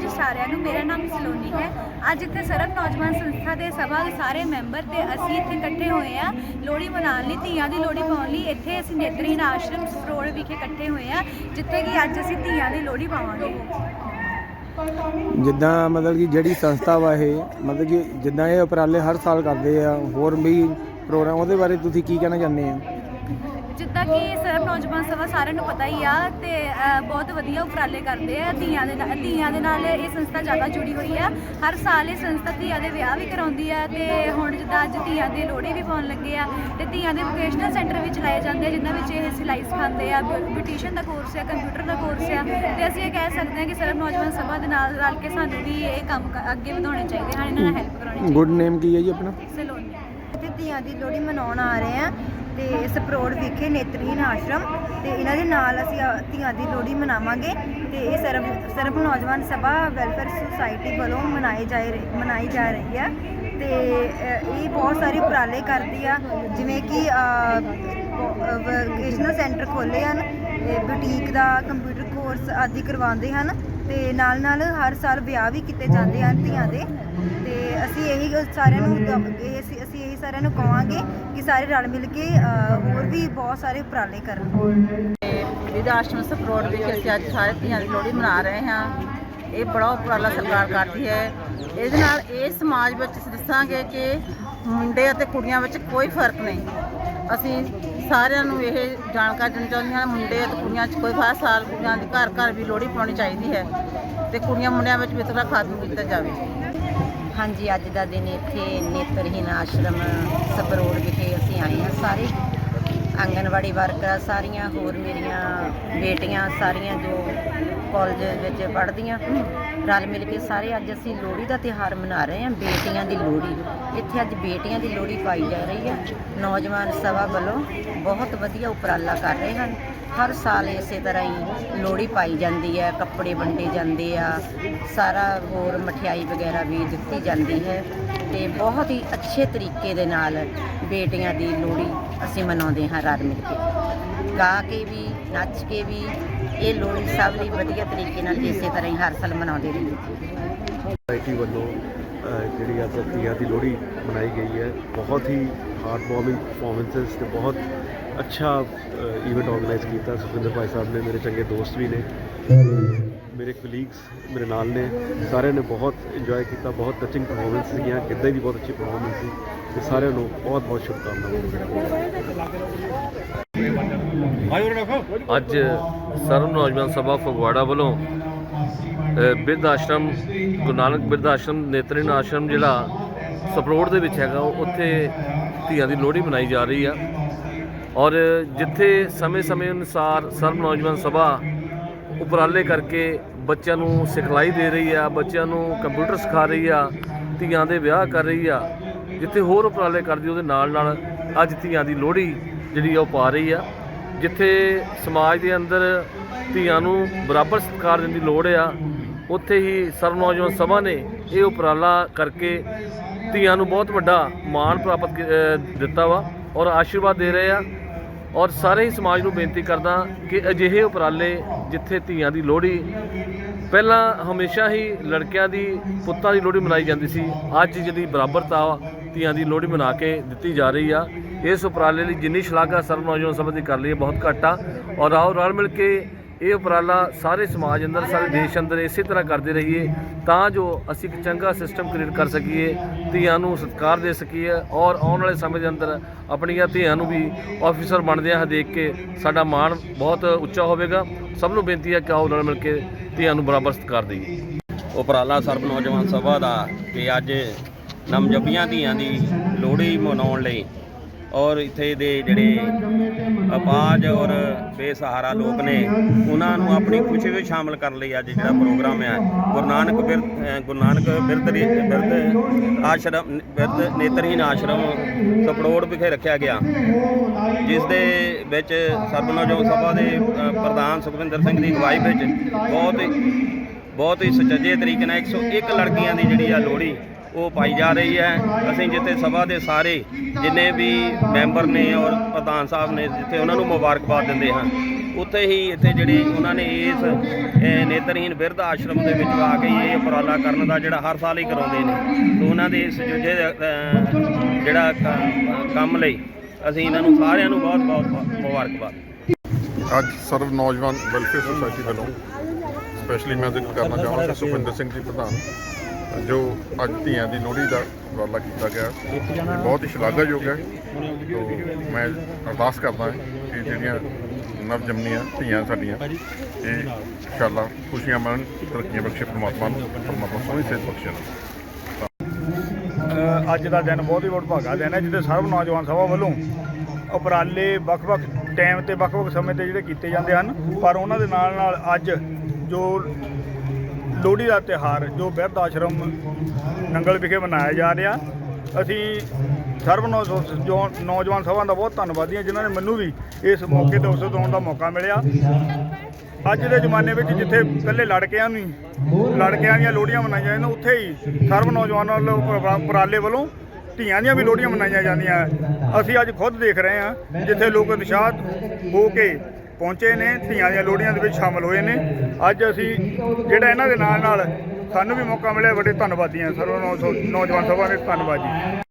ਜੀ ਸਾਰਿਆਂ ਨੂੰ, ਮੇਰਾ ਨਾਮ ਸਲੋਨੀ ਹੈ। ਅੱਜ ਇੱਥੇ ਸਰਬ ਨੌਜਵਾਨ ਸੰਸਥਾ ਦੇ ਸਭਾ ਦੇ ਸਾਰੇ ਮੈਂਬਰ ਤੇ ਅਸੀਂ ਇੱਥੇ ਇਕੱਠੇ ਹੋਏ ਆ ਲੋਹੜੀ ਮਨਾਉਣ ਲਈ, ਧੀਆਂ ਦੀ ਲੋਹੜੀ ਪਾਉਣ ਲਈ ਇੱਥੇ ਅਸੀਂ ਨੇਤਰੀਨ ਆਸ਼ਰਮ ਸਰੋੜ ਵਿਖੇ ਇਕੱਠੇ ਹੋਏ ਆ ਜਿੱਥੇ ਕਿ ਅੱਜ ਅਸੀਂ ਧੀਆਂ ਦੀ ਲੋਹੜੀ ਪਾਵਾਂਗੇ। ਜਿੱਦਾਂ ਮਤਲਬ ਕਿ ਜਿਹੜੀ ਸੰਸਥਾ ਵਾ ਇਹ, ਮਤਲਬ ਕਿ ਜਿੱਦਾਂ ਇਹ ਉਪਰਾਲੇ ਹਰ ਸਾਲ ਕਰਦੇ ਆ, ਹੋਰ ਵੀ ਪ੍ਰੋਗਰਾਮ ਉਹਦੇ ਬਾਰੇ ਤੁਸੀਂ ਕੀ ਕਹਿਣਾ ਚਾਹੁੰਦੇ ਆ? ਜਿੱਦਾਂ ਕਿ ਸਰਬ ਨੌਜਵਾਨ ਸਭਾ ਸਾਰਿਆਂ ਨੂੰ ਪਤਾ ਹੀ ਆ ਤੇ ਅ, ਬਹੁਤ ਵਧੀਆ ਉਪਰਾਲੇ ਕਰਦੇ ਆ ਧੀਆਂ ਦੇ ਨਾਲ ਧੀਆਂ ਦੇ ਨਾਲ ਇਹ ਸੰਸਥਾ ਜ਼ਿਆਦਾ ਜੁੜੀ ਹੋਈ ਆ। ਹਰ ਸਾਲ ਇਹ ਸੰਸਥਾ ਧੀਆਂ ਦੇ ਵਿਆਹ ਵੀ ਕਰਾਉਂਦੀ ਆ ਤੇ ਹੁਣ ਜਿੱਦਾਂ ਅੱਜ ਧੀਆਂ ਦੀ ਲੋਹੜੀ ਵੀ ਪਾਉਣ ਲੱਗੇ ਆ ਤੇ ਧੀਆਂ ਦੇ ਵੋਕੇਸ਼ਨਲ ਸੈਂਟਰ ਵਿੱਚ ਲਾਏ ਜਾਂਦੇ ਆ ਜਿਨ੍ਹਾਂ ਵਿੱਚ ਇਹ ਸਿਲਾਈ ਸਿਖਾਉਂਦੇ ਆ ਬਿਊਟੀਸ਼ੀਅਨ ਦਾ ਕੋਰਸ ਆ ਕੰਪਿਊਟਰ ਦਾ ਕੋਰਸ ਆ ਤੇ ਅਸੀਂ ਇਹ ਕਹਿ ਸਕਦੇ ਹਾਂ ਕਿ ਸਰਬ ਨੌਜਵਾਨ ਸਭਾ ਦੇ ਨਾਲ ਰਲ ਕੇ ਸਾਨੂੰ ਵੀ ਇਹ ਕੰਮ ਕ- ਅੱਗੇ ਵਧਾਉਣੇ ਚਾਹੀਦੇ ਹਨ ਇਹਨਾਂ ਨਾਲ ਹੈਲਪ ਕਰਾਉਣੀ ਚਾਹੀਦੀ ਗੁੱਡ ਨੇਮ ਕੀ ਹੈ ਜੀ ਆਪਣਾ? ਸਲੋਨੀ ਇੱਥੇ ਧੀਆਂ ਦੀ ਲੋਹੜੀ ਮਨਾਉਣ ਆ ਰਹੇ ਆ। ਤੇ ਸਪਰੋੜ ਵਿਖੇ ਨੇਤਰਹੀਨ ਆਸ਼ਰਮ ਤੇ ਇਹਨਾਂ ਦੇ ਨਾਲ ਅਸੀਂ ਧੀਆਂ ਦੀ ਲੋਹੜੀ ਮਨਾਵਾਂਗੇ ਤੇ ਇਹ ਸਰਬ ਸਰਬ ਨੌਜਵਾਨ ਸਭਾ ਵੈਲਫੇਅਰ ਸੁਸਾਇਟੀ ਵੱਲੋਂ ਮਨਾਈ ਜਾ ਰਹੀ ਮਨਾਈ ਜਾ ਰਹੀ ਹੈ ਤੇ ਇਹ ਬਹੁਤ ਸਾਰੇ ਉਪਰਾਲੇ ਕਰਦੀ ਆ, ਜਿਵੇਂ ਕਿ ਵੋਕੇਸ਼ਨਲ ਸੈਂਟਰ ਖੋਲੇ ਹਨ ਤੇ ਬੁਟੀਕ ਦਾ, ਕੰਪਿਊਟਰ ਕੋਰਸ ਆਦਿ ਕਰਵਾਉਂਦੇ ਹਨ ਤੇ ਨਾਲ ਨਾਲ ਹਰ ਸਾਲ ਵਿਆਹ ਵੀ ਕੀਤੇ ਜਾਂਦੇ ਹਨ ਧੀਆਂ ਦੇ ਤੇ ਅਸੀਂ ਇਹੀ ਗੱਲ ਸਾਰਿਆਂ ਨੂੰ ਇਹ ਅਸੀਂ ਅਸੀਂ ਇਹੀ ਸਾਰਿਆਂ ਨੂੰ ਕਹਾਂਗੇ ਕਿ ਸਾਰੇ ਰਲ ਮਿਲ ਕੇ ਹੋਰ ਵੀ ਬਹੁਤ ਸਾਰੇ ਉਪਰਾਲੇ ਕਰਨ। ਵਿਦ ਆਸ਼ਰਮ ਸਪਰੋਟ ਵਿਖੇ ਅਸੀਂ ਅੱਜ ਸਾਰੇ ਧੀਆਂ ਦੀ ਲੋਹੜੀ ਮਨਾ ਰਹੇ ਹਾਂ। ਇਹ ਬੜਾ ਉਪਰਾਲਾ ਸਰਕਾਰ ਕਰਦੀ ਹੈ। ਇਹਦੇ ਨਾਲ ਇਹ ਸਮਾਜ ਵਿੱਚ ਅਸੀਂ ਦੱਸਾਂਗੇ ਕਿ ਮੁੰਡੇ ਅਤੇ ਕੁੜੀਆਂ ਵਿੱਚ ਕੋਈ ਫ਼ਰਕ ਨਹੀਂ। ਅਸੀਂ ਸਾਰਿਆਂ ਨੂੰ ਇਹ ਜਾਣਕਾਰੀ ਦੇਣੀ ਚਾਹੁੰਦੇ ਹਾਂ, ਮੁੰਡੇ ਅਤੇ ਕੁੜੀਆਂ 'ਚ ਕੋਈ ਖਾਸ ਸਾਲ ਕੁੜੀਆਂ ਦੀ ਘਰ ਘਰ ਵੀ ਲੋਹੜੀ ਪਾਉਣੀ ਚਾਹੀਦੀ ਹੈ ਤੇ ਕੁੜੀਆਂ ਮੁੰਡਿਆਂ ਵਿੱਚ ਵਿਤਕਰਾ ਖਾਤਮ ਕੀਤਾ ਜਾਵੇ। ਹਾਂਜੀ, ਅੱਜ ਦਾ ਦਿਨ ਇੱਥੇ ਨੇਤਰਹੀਨ ਆਸ਼ਰਮ ਸਪਰੋੜ ਵਿਖੇ ਅਸੀਂ ਆਏ ਹਾਂ ਸਾਰੇ। ਆਂਗਨਵਾੜੀ ਵਰਕਰ ਸਾਰੀਆਂ, ਹੋਰ ਮੇਰੀਆਂ ਬੇਟੀਆਂ ਸਾਰੀਆਂ ਜੋ ਕਾਲਜ ਵਿੱਚ ਪੜ੍ਹਦੀਆਂ। ਰਲ ਮਿਲ ਕੇ ਸਾਰੇ ਅੱਜ ਅਸੀਂ ਲੋਹੜੀ ਦਾ ਤਿਉਹਾਰ ਮਨਾ ਰਹੇ ਹਾਂ, ਬੇਟੀਆਂ ਦੀ ਲੋਹੜੀ। ਇੱਥੇ ਅੱਜ ਬੇਟੀਆਂ ਦੀ ਲੋਹੜੀ ਪਾਈ ਜਾ ਰਹੀ ਹੈ। ਨੌਜਵਾਨ ਸਭਾ ਵੱਲੋਂ ਬਹੁਤ ਵਧੀਆ ਉਪਰਾਲਾ ਕਰ ਰਹੇ ਹਨ। ਹਰ ਸਾਲ ਇਸੇ ਤਰ੍ਹਾਂ ਹੀ ਲੋਹੜੀ ਪਾਈ ਜਾਂਦੀ ਹੈ, ਕੱਪੜੇ ਵੰਡੇ ਜਾਂਦੇ ਆ, ਸਾਰਾ ਹੋਰ ਮਠਿਆਈ ਵਗੈਰਾ ਵੀ ਦਿੱਤੀ ਜਾਂਦੀ ਹੈ ਤੇ ਬਹੁਤ ਹੀ ਅੱਛੇ ਤਰੀਕੇ ਦੇ ਨਾਲ ਬੇਟੀਆਂ ਦੀ ਲੋਹੜੀ ਅਸੀਂ ਮਨਾਉਂਦੇ ਹਾਂ ਰਲ ਮਿਲ ਕੇ। ਗਾ ਕੇ ਵੀ, ਨੱਚ ਕੇ ਵੀ, ਇਹ ਲੋਹੜੀ ਸਭ ਲਈ ਵਧੀਆ ਤਰੀਕੇ ਨਾਲ ਇਸੇ ਤਰ੍ਹਾਂ ਹੀ ਹਰ ਸਾਲ ਮਨਾਉਂਦੇ ਰਹੇ ਸੋਸਾਇਟੀ ਵੱਲੋਂ ਜਿਹੜੀ ਅੱਜ ਤੀਆਂ ਦੀ ਲੋਹੜੀ ਮਨਾਈ ਗਈ ਹੈ, ਬਹੁਤ ਹੀ ਹਾਰਟ ਵਾਰਮਿੰਗ ਪਰਫਾਰਮੈਂਸਸ ਤੇ ਬਹੁਤ ਅੱਛਾ ਇਵੈਂਟ ਆਰਗੇਨਾਈਜ਼ ਕੀਤਾ। ਸੁਖਿੰਦਰ ਭਾਈ ਸਾਹਿਬ ਨੇ, ਮੇਰੇ ਚੰਗੇ ਦੋਸਤ ਵੀ ਨੇ, ਮੇਰੇ ਕਲੀਗਸ ਮੇਰੇ ਨਾਲ ਨੇ, ਸਾਰਿਆਂ ਨੇ ਬਹੁਤ ਇੰਜੋਏ ਕੀਤਾ, ਬਹੁਤ ਟੱਚਿੰਗ ਪਰਫਾਰਮੈਂਸ ਸੀਗੀਆਂ ਕਿੱਦਾਂ ਦੀ ਬਹੁਤ ਅੱਛੀ ਪਰਫਾਰਮੈਂਸ ਸੀ, ਤੇ ਸਾਰਿਆਂ ਨੂੰ ਬਹੁਤ ਬਹੁਤ ਸ਼ੁਭਕਾਮਨਾਵਾਂ। ਅੱਜ ਸਰਵ ਨੌਜਵਾਨ ਸਭਾ ਫਗਵਾੜਾ ਵੱਲੋਂ ਬਿਰਧ ਆਸ਼ਰਮ, ਗੁਰੂ ਨਾਨਕ ਬਿਰਧ ਆਸ਼ਰਮ ਨੇਤਰਿਨ ਆਸ਼ਰਮ ਜਿਹੜਾ ਸਪਰੋੜ ਦੇ ਵਿੱਚ ਹੈਗਾ ਉੱਥੇ ਧੀਆਂ ਦੀ ਲੋਹੜੀ ਮਨਾਈ ਜਾ ਰਹੀ ਆ। ਔਰ ਜਿੱਥੇ ਸਮੇਂ-ਸਮੇਂ ਅਨੁਸਾਰ ਸਰਵ ਨੌਜਵਾਨ ਸਭਾ ਉਪਰਾਲੇ ਕਰਕੇ ਬੱਚਿਆਂ ਨੂੰ ਸਿਖਲਾਈ ਦੇ ਰਹੀ ਆ, ਬੱਚਿਆਂ ਨੂੰ ਕੰਪਿਊਟਰ ਸਿਖਾ ਰਹੀ ਆ, ਧੀਆਂ ਦੇ ਵਿਆਹ ਕਰ ਰਹੀ ਆ, ਜਿੱਥੇ ਹੋਰ ਉਪਰਾਲੇ ਕਰਦੀ, ਉਹਦੇ ਨਾਲ ਨਾਲ ਅੱਜ ਧੀਆਂ ਦੀ ਲੋਹੜੀ ਜਿਹੜੀ ਆ ਉਹ ਪਾ ਰਹੀ ਆ। ਜਿੱਥੇ ਸਮਾਜ ਦੇ ਅੰਦਰ ਧੀਆਂ ਨੂੰ ਬਰਾਬਰ ਸਤਿਕਾਰ ਦੇਣ ਦੀ ਲੋੜ ਆ, ਉੱਥੇ ਹੀ ਸਰਵ ਨੌਜਵਾਨ ਸਭਾ ਨੇ ਇਹ ਉਪਰਾਲਾ ਕਰਕੇ ਧੀਆਂ ਨੂੰ ਬਹੁਤ ਵੱਡਾ ਮਾਣ ਪ੍ਰਾਪਤ ਦਿੱਤਾ ਵਾ ਔਰ ਆਸ਼ੀਰਵਾਦ ਦੇ ਰਹੇ ਆ। ਔਰ ਸਾਰੇ ਹੀ ਸਮਾਜ ਨੂੰ ਬੇਨਤੀ ਕਰਦਾ ਕਿ ਅਜਿਹੇ ਉਪਰਾਲੇ ਜਿੱਥੇ ਧੀਆਂ ਦੀ ਲੋਹੜੀ, ਪਹਿਲਾਂ ਹਮੇਸ਼ਾ ਹੀ ਲੜਕਿਆਂ ਦੀ, ਪੁੱਤਾਂ ਦੀ ਲੋਹੜੀ ਮਨਾਈ ਜਾਂਦੀ ਸੀ, ਅੱਜ ਜਿਹੜੀ ਬਰਾਬਰਤਾ ਧੀਆਂ ਦੀ ਲੋਹੜੀ ਮਨਾ ਕੇ ਦਿੱਤੀ ਜਾ ਰਹੀ ਆ। ਇਸ ਉਪਰਾਲੇ ਲਈ ਜਿੰਨੀ ਸ਼ਲਾਘਾ ਸਰਵ ਨੌਜਵਾਨ ਸਭਾ ਦੀ ਕਰ ਲਈ ਬਹੁਤ ਘੱਟ ਆ। ਔਰ ਆਓ ਰਲ ਮਿਲ ਕੇ ਇਹ ਉਪਰਾਲਾ ਸਾਰੇ ਸਮਾਜ ਅੰਦਰ, ਸਾਰੇ ਦੇਸ਼ ਅੰਦਰ ਇਸੇ ਤਰ੍ਹਾਂ ਕਰਦੇ ਰਹੀਏ ਤਾਂ ਜੋ ਅਸੀਂ ਇੱਕ ਚੰਗਾ ਸਿਸਟਮ ਕ੍ਰੀਏਟ ਕਰ ਸਕੀਏ, ਧੀਆਂ ਨੂੰ ਸਤਿਕਾਰ ਦੇ ਸਕੀਏ ਔਰ ਆਉਣ ਵਾਲੇ ਸਮੇਂ ਦੇ ਅੰਦਰ ਆਪਣੀਆਂ ਧੀਆਂ ਨੂੰ ਵੀ ਆਫੀਸਰ ਬਣਦਿਆਂ ਦੇਖ ਕੇ ਸਾਡਾ ਮਾਣ ਬਹੁਤ ਉੱਚਾ ਹੋਵੇਗਾ। ਸਭ ਨੂੰ ਬੇਨਤੀ ਹੈ ਕਿ ਆਓ ਰਲ ਮਿਲ ਕੇ ਧੀਆਂ ਨੂੰ ਬਰਾਬਰ ਸਤਿਕਾਰ ਦੇਈਏ। ਉਪਰਾਲਾ ਸਰਬ ਨੌਜਵਾਨ ਸਭਾ ਦਾ ਕਿ ਅੱਜ ਨਵਜੰਮੀਆਂ ਧੀਆਂ ਦੀ ਲੋਹੜੀ ਮਨਾਉਣ ਲਈ ਔਰ ਇੱਥੇ ਦੇ ਜਿਹੜੇ ਅਪਾਜ ਔਰ ਬੇਸਹਾਰਾ ਲੋਕ ਨੇ, ਉਹਨਾਂ ਨੂੰ ਆਪਣੀ ਖੁਸ਼ੀ ਵਿੱਚ ਸ਼ਾਮਲ ਕਰਨ ਲਈ ਅੱਜ ਜਿਹੜਾ ਪ੍ਰੋਗਰਾਮ ਹੈ, ਗੁਰੂ ਨਾਨਕ ਬਿਰਧ ਗੁਰੂ ਨਾਨਕ ਬਿਰਧ ਰੀ- ਆਸ਼ਰਮ, ਬਿਰਧ ਨੇਤਰਹੀਨ ਆਸ਼ਰਮ ਸਪੜੋੜ ਵਿਖੇ ਰੱਖਿਆ ਗਿਆ, ਜਿਸ ਦੇ ਵਿੱਚ ਸਰਬ ਨੌਜਵਾਨ ਸਭਾ ਦੇ ਪ੍ਰਧਾਨ ਸੁਖਵਿੰਦਰ ਸਿੰਘ ਦੀ ਅਗਵਾਈ ਵਿੱਚ ਬਹੁਤ ਬਹੁਤ ਹੀ ਸੁਚੱਜੇ ਤਰੀਕੇ ਨਾਲ 101 ਲੜਕੀਆਂ ਦੀ ਜਿਹੜੀ ਆ ਲੋਹੜੀ ਉਹ ਪਾਈ ਜਾ ਰਹੀ ਹੈ। ਅਸੀਂ ਜਿੱਥੇ ਸਭਾ ਦੇ ਸਾਰੇ ਜਿੰਨੇ ਵੀ ਮੈਂਬਰ ਨੇ ਔਰ ਪ੍ਰਧਾਨ ਸਾਹਿਬ ਨੇ ਜਿੱਥੇ ਉਹਨਾਂ ਨੂੰ ਮੁਬਾਰਕਬਾਦ ਦਿੰਦੇ ਹਾਂ। ਉੱਥੇ ਹੀ ਇੱਥੇ ਜਿਹੜੇ ਉਹਨਾਂ ਨੇ ਇਸ ਅਹ, ਨੇਤਰਹੀਨ ਬਿਰਧ ਆਸ਼ਰਮ ਦੇ ਵਿੱਚ ਆ ਕੇ ਇਹ ਉਪਰਾਲਾ ਕਰਨ ਦਾ ਜਿਹੜਾ ਹਰ ਸਾਲ ਹੀ ਕਰਾਉਂਦੇ ਨੇ। ਤੇ ਉਹਨਾਂ ਦੇ ਇਸ ਜੁਝੇ ਅਹ, ਜਿਹੜਾ ਕੰਮ ਲਈ ਅਸੀਂ ਇਹਨਾਂ ਨੂੰ ਸਾਰਿਆਂ ਨੂੰ ਬਹੁਤ ਬਹੁਤ ਮੁਬਾਰਕਬਾਦ। ਅੱਜ ਸਰਵ ਨੌਜਵਾਨ ਵੈਲਫੇਅਰ ਸੁਸਾਇਟੀ ਵੱਲੋਂ ਸਪੈਸ਼ਲੀ ਮੈਂ ਜ਼ਿਕਰ ਕਰਨਾ ਚਾਹਾਂਗਾ ਸੁਖਵਿੰਦਰ ਸਿੰਘ ਜੀ ਪ੍ਰਧਾਨ। ਜੋ ਅੱਜ ਧੀਆਂ ਦੀ ਲੋਹੜੀ ਦਾ ਉਪਰਾਲਾ ਕੀਤਾ ਗਿਆ ਇਹ ਬਹੁਤ ਹੀ ਸ਼ਲਾਘਾਯੋਗ ਹੈ। ਤੋ ਮੈਂ ਅਰਦਾਸ ਕਰਦਾ ਕਿ ਜਿਹੜੀਆਂ ਨਵ ਜੰਮੀਆਂ ਧੀਆਂ ਸਾਡੀਆਂ, ਇਹ ਇਨਸ਼ਾਅੱਲਾ ਖੁਸ਼ੀਆਂ ਮਨ ਤਰੱਕੀਆਂ ਬਖਸ਼ੇ ਪਰਮਾਤਮਾ ਨੂੰ, ਪਰਮਾਤਮਾ ਸੋਹਣੀ ਸਿਹਤ ਬਖਸ਼ੇ ਨੂੰ। ਅੱਜ ਦਾ ਦਿਨ ਬਹੁਤ ਹੀ ਬਹੁਤ ਦਿਨ ਹੈ ਜਿਹਦੇ ਸਰਵ ਨੌਜਵਾਨ ਸਭਾ ਵੱਲੋਂ ਉਪਰਾਲੇ ਵੱਖ-ਵੱਖ ਟਾਈਮ ਤੇ ਵੱਖ-ਵੱਖ ਸਮੇਂ ਤੇ ਜਿਹੜੇ ਕੀਤੇ ਜਾਂਦੇ ਹਨ, ਪਰ ਉਹਨਾਂ ਦੇ ਨਾਲ ਨਾਲ ਅੱਜ ਜੋ ਲੋਹੜੀ ਦਾ ਤਿਹਾਰ ਜੋ ਬਿਰਧ ਆਸ਼ਰਮ ਨੰਗਲ ਵਿਖੇ ਮਨਾਇਆ ਜਾ ਰਿਹਾ। ਅਸੀਂ ਸਰਵ ਨੌ- ਨੌਜਵਾਨ ਸਭਾ ਦਾ ਬਹੁਤ ਧੰਨਵਾਦੀ ਹਾਂ, ਜਿਨ੍ਹਾਂ ਨੇ ਮੈਨੂੰ ਵੀ ਇਸ ਮੌਕੇ ਤੇ ਉਸਤ ਹੋਣ ਦਾ ਮੌਕਾ ਮਿਲਿਆ। ਅੱਜ ਦੇ ਜ਼ਮਾਨੇ ਵਿੱਚ ਜਿੱਥੇ ਇਕੱਲੇ ਲੜਕਿਆਂ ਨੂੰ ਲੜਕਿਆਂ ਦੀਆਂ ਲੋਹੜੀਆਂ ਮਨਾਈਆਂ ਜਾਂਦੀਆਂ, ਉੱਥੇ ਹੀ ਸਰਵ ਨੌਜਵਾਨਾਂ ਵੱਲੋਂ ਉਪਰਾ- ਉਪਰਾਲੇ ਵੱਲੋਂ ਧੀਆਂ ਦੀਆਂ ਵੀ ਲੋਹੜੀਆਂ ਮਨਾਈਆਂ ਜਾਂਦੀਆਂ। ਅਸੀਂ ਅੱਜ ਖੁਦ ਦੇਖ ਰਹੇ ਹਾਂ, ਜਿੱਥੇ ਲੋਕ ਉਤਸ਼ਾਹ ਹੋ ਕੇ ਪਹੁੰਚੇ ਨੇ ਧੀਆਂ ਦੀਆਂ ਲੋਹੜੀਆਂ ਦੇ ਵਿੱਚ ਸ਼ਾਮਲ ਹੋਏ ਨੇ। ਅੱਜ ਅਸੀਂ ਜਿਹੜਾ ਇਹਨਾਂ ਦੇ ਨਾਲ ਨਾਲ ਸਾਨੂੰ ਵੀ ਮੌਕਾ ਮਿਲਿਆ ਬੜੇ ਧੰਨਵਾਦੀ ਹਾਂ। ਸਰਵ ਨੌ- ਨੌਜਵਾਨ ਸਭਾ ਦੇ ਧੰਨਵਾਦ ਜੀ।